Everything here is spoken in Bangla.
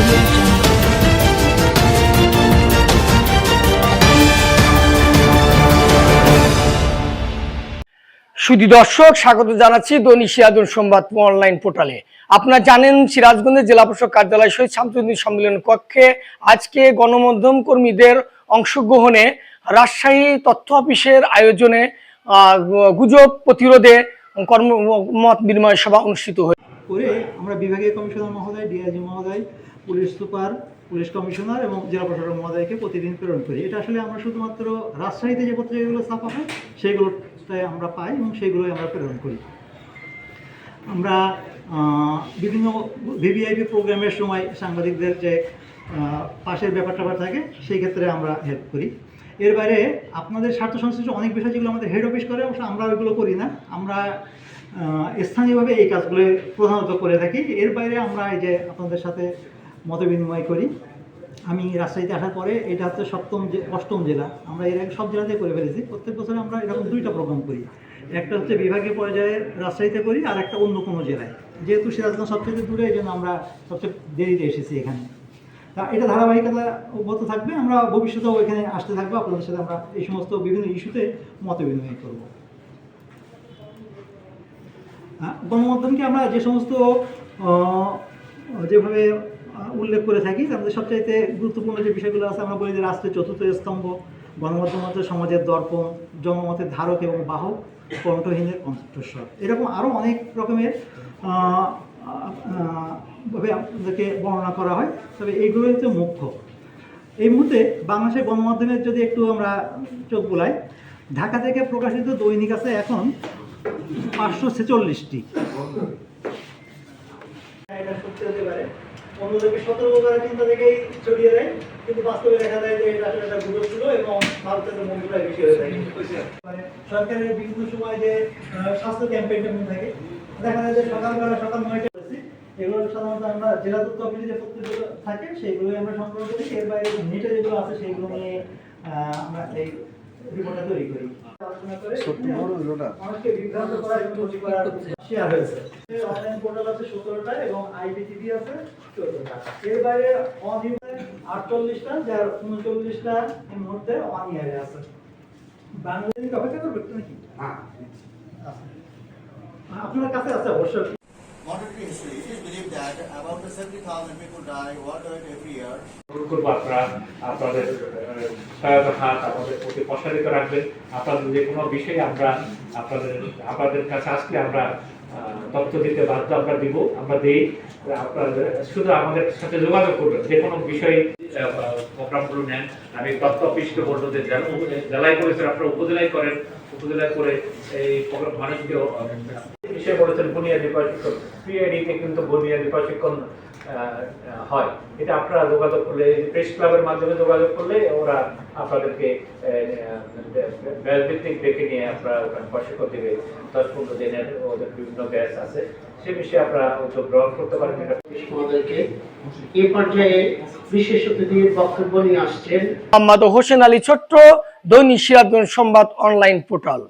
Audio দর্শক, স্বাগত জানাচ্ছি দৈনিক সিরাজুল সংবাদ অনলাইন পোর্টালে। আপনারা জানেন, সিরাজগঞ্জের জেলা প্রশাসক কার্যালয় শহীদ শামসুদ্দিন সম্মেলন কক্ষে আজকে গণমাধ্যম কর্মীদের অংশগ্রহণে রাজশাহী তথ্য অফিসের আয়োজনে গুজব প্রতিরোধে কর্ম মত বিনিময় সভা অনুষ্ঠিত হয়েছে। আমরা বিভাগীয় কমিশনার মহোদয়, ডিআইজি মহোদয় পুলিশ সুপার, পুলিশ কমিশনার এবং জেলা প্রশাসক মহোদয়কে প্রতিদিন প্রেরণ করি। এটা আসলে আমরা শুধুমাত্র রাজশাহীতে যে পত্রিকাগুলো ছাপা হয় সেগুলোতে আমরা পাই এবং সেইগুলোই আমরা প্রেরণ করি। আমরা বিভিন্ন ভিভিআইপি প্রোগ্রামের সময় সাংবাদিকদের যে পাশের ব্যাপার ট্যাপার থাকে, সেই ক্ষেত্রে আমরা হেল্প করি। এর বাইরে আপনাদের স্বার্থ সংশ্লিষ্ট অনেক বিষয় যেগুলো আমাদের হেড অফিস করে, অবশ্য আমরা ওইগুলো করি না। আমরা স্থানীয়ভাবে এই কাজগুলো প্রধানত করে থাকি। এর বাইরে আমরা এই যে আপনাদের সাথে মত বিনিময় করি। আমি রাজশাহীতে আসার পরে এটা হচ্ছে সপ্তম অষ্টম জেলা। আমরা এর আগে সব জেলাতে করে ফেলেছি। প্রত্যেক বছর আমরা এরকম দুইটা প্রোগ্রাম করি। একটা হচ্ছে বিভাগীয় পর্যায়ে রাজশাহীতে করি, আর একটা অন্য কোনো জেলায়। যেহেতু সিরাজগঞ্জ সবচেয়ে দূরে, এই জন্য আমরা সবচেয়ে দেরিতে এসেছি এখানে। তা এটা ধারাবাহিকতা অব্যাহত থাকবে। আমরা ভবিষ্যতেও এখানে আসতে থাকব। আপনাদের সাথে আমরা এই সমস্ত বিভিন্ন ইস্যুতে মত বিনিময় করব গণমাধ্যমকে আমরা যে সমস্ত যেভাবে উল্লেখ করে থাকি মধ্যে সবচাইতে গুরুত্বপূর্ণ যে বিষয়গুলো আছে, আমরা বলি যে রাষ্ট্রের চতুর্থ স্তম্ভ গণমাধ্যম হচ্ছে সমাজের দর্পণ জনমতের ধারক এবং বাহক, কণ্ঠহীনের কণ্ঠস্বর। এরকম আরও অনেক রকমের ভাবে আপনাদেরকে বর্ণনা করা হয়, তবে এইগুলো হচ্ছে মুখ্য। এই মুহূর্তে বাংলাদেশের গণমাধ্যমের যদি একটু আমরা চোখ বোলাই, ঢাকা থেকে প্রকাশিত দৈনিক আছে এখন পাঁচশো ছেচল্লিশটি। পারে। অন্যদেরকে সতর্ক করার চিন্তা থেকেই ছড়িয়ে দেয়। কিন্তু বাস্তবে দেখা যায় যে এটা আসলে একটা গুজব ছিল এবং ভারতের মন্ত্রীরাই বেশি হয়ে থাকে। মানে সরকারের বিভিন্ন সময় যে স্বাস্থ্য ক্যাম্পেইন ট্যাম্পেইন থাকে, দেখা যায় যে সকালবেলা সকাল নয়টা এগুলো সাধারণত আমরা জেলা তথ্য অফিসে যে পত্রিকা থাকে সেগুলোই আমরা সংগ্রহ করি। এর বাইরে নেটে যেগুলো আছে সেগুলো নিয়ে আমরা এই রিপোর্টটা তৈরি করি। শেয়ার হয়েছে। অনলাইন পোর্টাল আছে সতেরোটা এবং আইপিটিভি আছে চোদ্দটা। এর বাইরে অনিয়মে আটচল্লিশটা যার উনচল্লিশটা এই মুহূর্তে অন ইয়ারে আছে। বাংলাদেশ অপেক্ষা করবে নাকি? আচ্ছা। আপনার কাছে আছে অবশ্যই। Monetary history, it is believed that about 70,000 people die worldwide every year অনুরোধ করব আপনারা, আপনাদের সহায়তা হাত আমাদের প্রতি প্রসারিত রাখবেন। আপনাদের যে কোনো বিষয়ে আমরা আপনাদের আপনাদের কাছে আসলে আমরা তথ্য দিতে বাধ্য আমরা দিব, আমরা দিই। আপনাদের, শুধু আমাদের সাথে যোগাযোগ করবেন, যে কোনো বিষয়ে প্রোগ্রামগুলো নেন। আমি তথ্য অফিসকে বলব যে জেলা- জেলায় করেছেন আপনারা উপজেলায় করেন, উপজেলায় করে এই প্রোগ্রাম মানুষকে বিষয় বলেছেন, বুনিয়াদী প্রশিক্ষণ পিআইডিতে কিন্তু বুনিয়াদী প্রশিক্ষণ হয়। এটা আপনারা যোগাযোগ করলে প্রেস ক্লাবের মাধ্যমে যোগাযোগ করলে ওরা আপনাদেরকে ব্যাচ ভিত্তিক ডেকে নিয়ে আপনারা ওখানে প্রশিক্ষণ দেবে। দশ পনেরো দিনের ওদের বিভিন্ন ব্যাচ আছে। সে বিষয়ে আপনারা উদ্যোগ গ্রহণ করতে পারেন। এ পর্যায়ে বিশেষ অতিথির বক্তব্য নিয়ে আসছেন মোহাম্মদ হোসেন আলী ছোট্ট দৈনিক সিরাজগঞ্জ সংবাদ অনলাইন পোর্টাল।